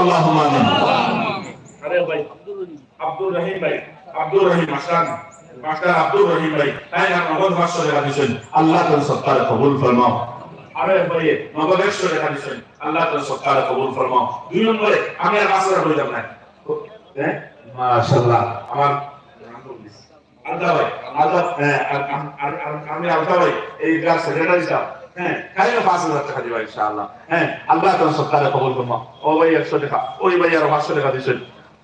আল্লাহ রহিম ভাই আল্লাহ তাআলা সত্তারে কবুল ফরমাও। আরে দিছেন আল্লাহ তাআলা সত্তারে কবুল ফরমাও দুই নম্বরে আমি আর আসরা বললাম না। হ্যাঁ? মাশাআল্লাহ। আমার আলতা ভাই আলতা হ্যাঁ, আমি আলতা ভাই এই সেক্রেটারি সাহেব। হ্যাঁ খালি পাঁচ হাজার টাকা দিবা ইনশাআল্লাহ। হ্যাঁ আল্লাহ তাআলা সত্তারে কবুল ফরমাও ও ভাই একশো টাকা ওই ভাই আর পাঁচশো টাকা দিছেন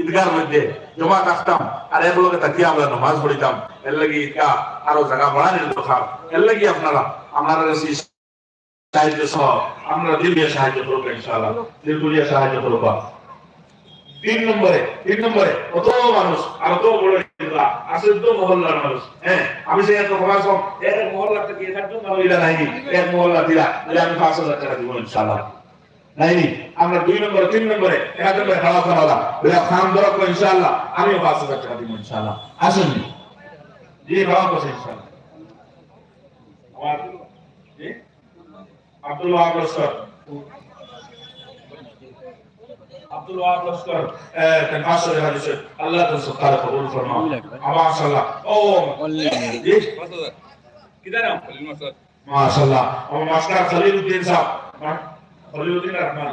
ঈদগার মধ্যে জমা থাকতাম আর এগুলোকে তাকিয়ে আমরা নামাজ পড়িতাম। এর লাগি ঈদগাহ আরও জায়গা বাড়ানোর দরকার এর লাগি আপনারা বেশি সাহায্য সহ, আমরা দিল দিয়ে সাহায্য করব ইনশাআল্লাহ। দিল সাহায্য করব। তিন নম্বরে তিন নম্বরে, কত মানুষ, আর কত বড় তো মহল্লার মানুষ। হ্যাঁ আমি সেই এত এক মহল্লা থেকে একজন মহিলা নাইনি এক মহল্লা দিলা আমি পাঁচ হাজার টাকা দিব ইনশাআল্লাহ। নাইনি? আমরা দুই নম্বরে তিন নম্বরে এক নম্বরে খাওয়া খাওয়া ওরা খান দরক ইনশাআল্লাহ। আমিও পাঁচ হাজার টাকা দিব ইনশাআল্লাহ। আসুন জি খাওয়া করছে ইনশাআল্লাহ। আমার আব্দুল ওয়াহাব লস্কর। আব্দুল ওয়াহাব লস্কর কেন পাঁচশো টাকা দিচ্ছে আল্লাহ তো সত্তারে কবুল ফরমাও। আমার সাল্লাহ ও মাশাআল্লাহ। আমার মাস্টার খলিলউদ্দিন সাহেব খলিলউদ্দিন রহমান।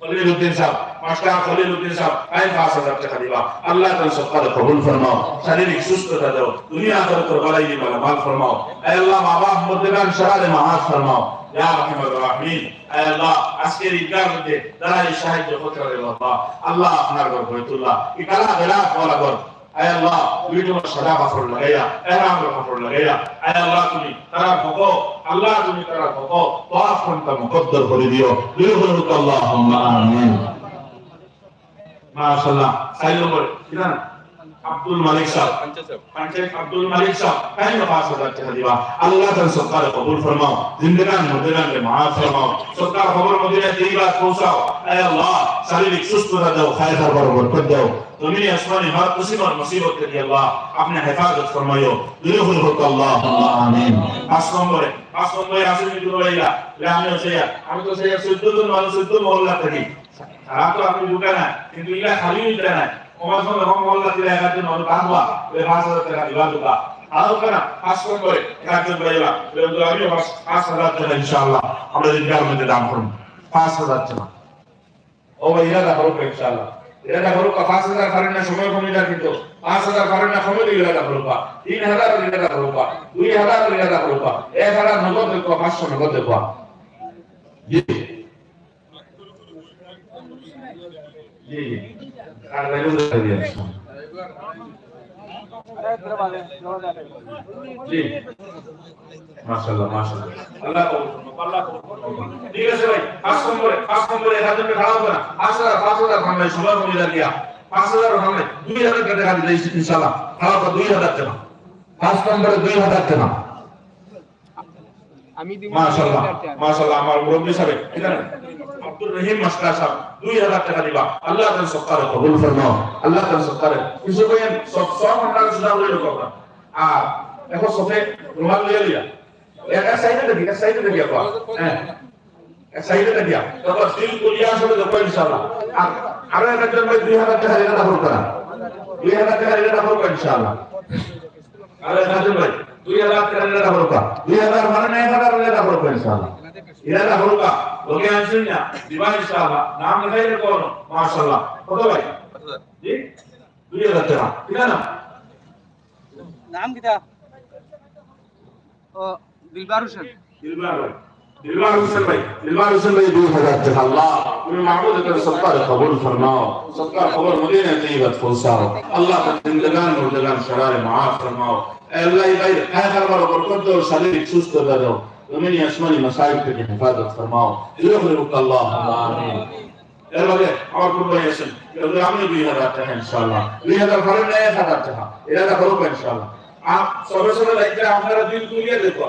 খলিলউদ্দিন সাহেব মাস্টার খলিলউদ্দিন সাহেব আই পাঁচ হাজার টাকা দিবা। আল্লাহ তাআলা সত্তারে কবুল ফরমাও, শারীরিক সুস্থতা দাও, দুনিয়া আখিরাতের বালাই দিবা মাল ফরমাও। আয় আল্লাহ, মা বাপ আপনার ঘর আয় আল্লাহ, তুমি তোমার সাদা কাপড় লাগাইয়া এরাম কাপড় লাগাইয়া, আয় আল্লাহ, তুমি তারা ভোগো আল্লাহ, তুমি তারা ভোগো তোয়াফ ঘণ্টা মুকদ্দর করে দিও। করে হোক আল্লাহুম্মা আমিন। মাশাআল্লাহ সাইল কিনা আব্দুল মালিক সাহেব। পঞ্চায়েত আব্দুল মালিক সাহেব। কাই না পাঁচ হাজার টাকা দিবা। আল্লাহ তার সরকার কবুল ফরমাও। জিন্দগান মুদগান কে মাফ ফরমাও। সরকার খবর মদিনা দিবা পৌঁছাও। আয় আল্লাহ শারীরিক সুস্থতা দাও খায় খাবার বরকত দাও। তুমি আসমানি হর মুসিবত মুসিবত কে আল্লাহ আপনি হেফাজত ফরমাইও। করে হোক আল্লাহুম্মা আমিন। পাঁচ নম্বরে পাঁচ নম্বরে আসেন কিন্তু ভাইয়া আমিও সেই আমি তো সেই জন মানুষ চোদ্দ মহল্লা থাকি। সারা তো আপনি ঢুকে না কিন্তু ইলা খালি উঠে না আমার সঙ্গে রকম মহল্লা দিলে একাধিক মানুষ ওই পাঁচ হাজার টাকা দিবা ঢুকা আরও কেনা পাঁচ নম্বরে একাধিক ভাইয়া আমিও পাঁচ হাজার টাকা ইনশাআল্লাহ। আমরা দিনকার মধ্যে দান করুন পাঁচ হাজার টাকা ও ভাই ইরাদা করো ইনশাআল্লাহ। ইরাদা করো পাঁচ হাজার পারেন না সময় কমে যায় কিন্তু। পাঁচ হাজার পারেন না সময় দিয়ে ইরাদা করো তিন হাজার ইরাদা করো দুই হাজার ইরাদা করো এক হাজার নগদ দেখো, পাঁচশো নগদ দেখো জি জি। জি। মাশাআল্লাহ মাশাআল্লাহ। আল্লাহ আল্লাহ ঠিক আছে ভাই, পাঁচ নম্বরে পাঁচ নম্বরে এক হাজার খারাপ না। হাজার, পাঁচ হাজার ভাঙলে সবার কমিদার দিয়া। পাঁচ হাজার ভাঙলে দুই হাজার টাকা দিলে ইনশাআল্লাহ। খারাপ দুই হাজার টাকা। পাঁচ নম্বরে দুই হাজার টাকা। আমি দিব মাশাআল্লাহ মাশাআল্লাহ আমার মুরব্বি সাহেব এখানে আব্দুর রহিম মাস্টার সাহেব দুই হাজার টাকা দিবা। আল্লাহ তাআলা সত্তারে কবুল ফরমাও। আল্লাহ তাআলা সত্তারে কিছু কইেন সব সব আমরা সুদা হইল কথা আর এখন সফে রুমাল লইয়া লইয়া এক সাইডে দেখি এক সাইডে দেখি আপা হ্যাঁ এক সাইডে দেখি তারপর দিল কুলিয়া আসলে দেখো ইনশাআল্লাহ। আর আরও একজন ভাই দুই হাজার টাকা রেখা দাফল করা। দুই হাজার টাকা রেখা দাফল করা ইনশাআল্লাহ। আরে একজন ভাই। দুই হাজার দাফল করা দুই হাজার মানে রেখা দাফল করা ইনশাআল্লাহ। ইরাদা হলুকা লোকে আনছেন না দিবা ইনশাআল্লাহ। নাম লেখাই রে কোন মাশাআল্লাহ। কত ভাই? জি? দুই হাজার টাকা। ঠিক না? নাম কিতা ও দিলবার হোসেন। দিলবার ভাই। দিলবার হোসেন ভাই দিলবার হোসেন ভাই 2000 টাকা। আল্লাহ, তুমি মাহমুদ এর সত্তার কবুল ফরমাও। সত্তার খবর মদিনা তৈয়বাত পৌঁছাও। আল্লাহ জিন্দেগান মুর্দেগান সরারে মাফ ফরমাও। আল্লাহ ভাই হ্যাঁ, হ্যাঁ, আখির বার বরকত দাও, শারীরিক সুস্থতা দাও। তুমি আসমানি মাসাইব থেকে হেফাজত ফরমাও। ইলাহুক আল্লাহ আমিন। এর আগে আমার খুব ভাই আছেন? এগুলো আমি 2000 টাকা, ইনশাআল্লাহ। 2000 ফরেন 1000 টাকা। এটা আপনারা দিন তুলিয়ে দেখো।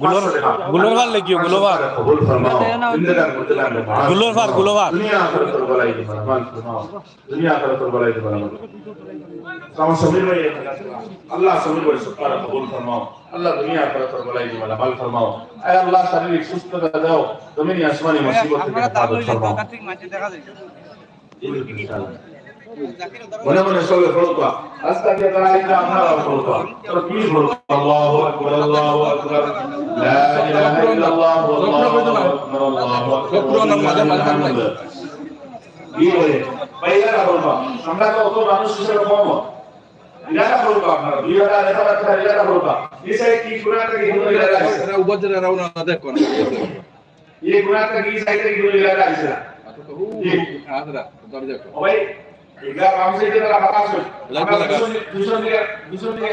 গুলোর গুলোবার লেখিও গুলোবার কবুল ফরমাও। জিন্দেগান মুর্দগান রে গুলোবার গুলোবার দুনিয়া আখিরাত বলাই দি মালামাল ফরমাও। দুনিয়া আখিরাত বলাই দি মালামাল কামা সমীর ভাই আল্লাহ সমীর ভাই সুবহানাহু কবুল ফরমাও। আল্লাহ দুনিয়া আখিরাত বলাই দি মালামাল ফরমাও। আয় আল্লাহ শারীরিক সুস্থতা দাও। তুমি আসমানি মুসিবত থেকে হেফাজত ফরমাও। মনে মনে সবে ফরকা আস্তাকে তাআলা আপনারা ফরকা তাকবীর ফরকা আল্লাহু আকবার আল্লাহু আকবার লা ইলাহা ইল্লাল্লাহ আল্লাহু আকবার আল্লাহু আকবার। কি বলে? বাইরা ফরকা আমরা তো অত মানুষ হিসেবে কম। ইলাকা ফরকা আপনারা। দুই হাজার এক হাজার টাকা ইলাকা ফরকা এই কি কুরআনটা কি হিন্দু ইলাকা আছে উপজেলা রওনা দেখো না এই কুরআনটা কি সাইড হিন্দু ইলাকা আছে আদরা দর দেখো ভাই এগুলা বাম সাইডে তারা আছে লাগবে, লাগবে। দুশো দিকে দুশো দিকে